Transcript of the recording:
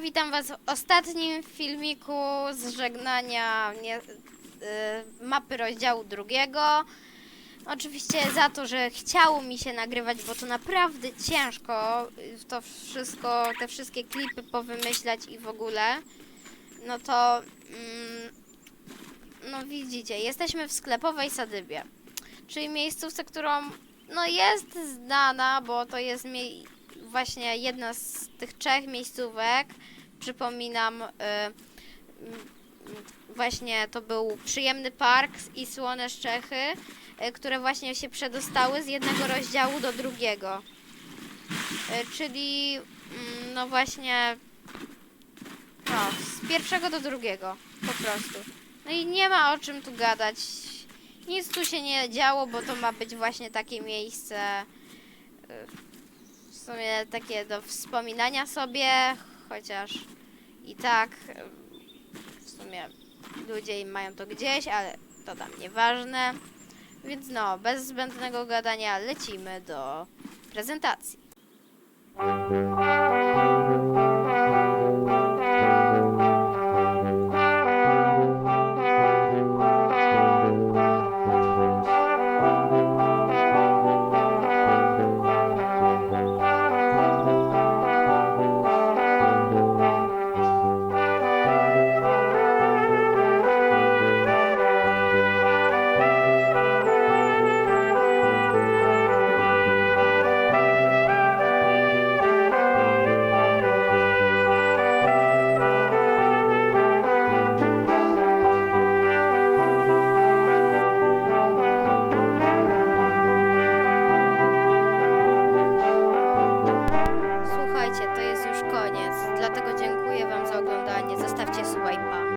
witam was w ostatnim filmiku z żegnania nie, y, mapy rozdziału drugiego. Oczywiście za to, że chciało mi się nagrywać, bo to naprawdę ciężko y, to wszystko, te wszystkie klipy powymyślać i w ogóle. No to mm, no widzicie, jesteśmy w sklepowej Sadybie, czyli miejscówce, którą no jest znana, bo to jest mie- właśnie jedna z tych trzech miejscówek. Przypominam, y, mm, właśnie to był przyjemny park i słone Szczechy, y, które właśnie się przedostały z jednego rozdziału do drugiego. Y, czyli mm, no właśnie no, z pierwszego do drugiego po prostu. No i nie ma o czym tu gadać. Nic tu się nie działo, bo to ma być właśnie takie miejsce sumie takie do wspominania sobie, chociaż i tak w sumie ludzie mają to gdzieś, ale to tam nieważne. Więc no, bez zbędnego gadania lecimy do prezentacji.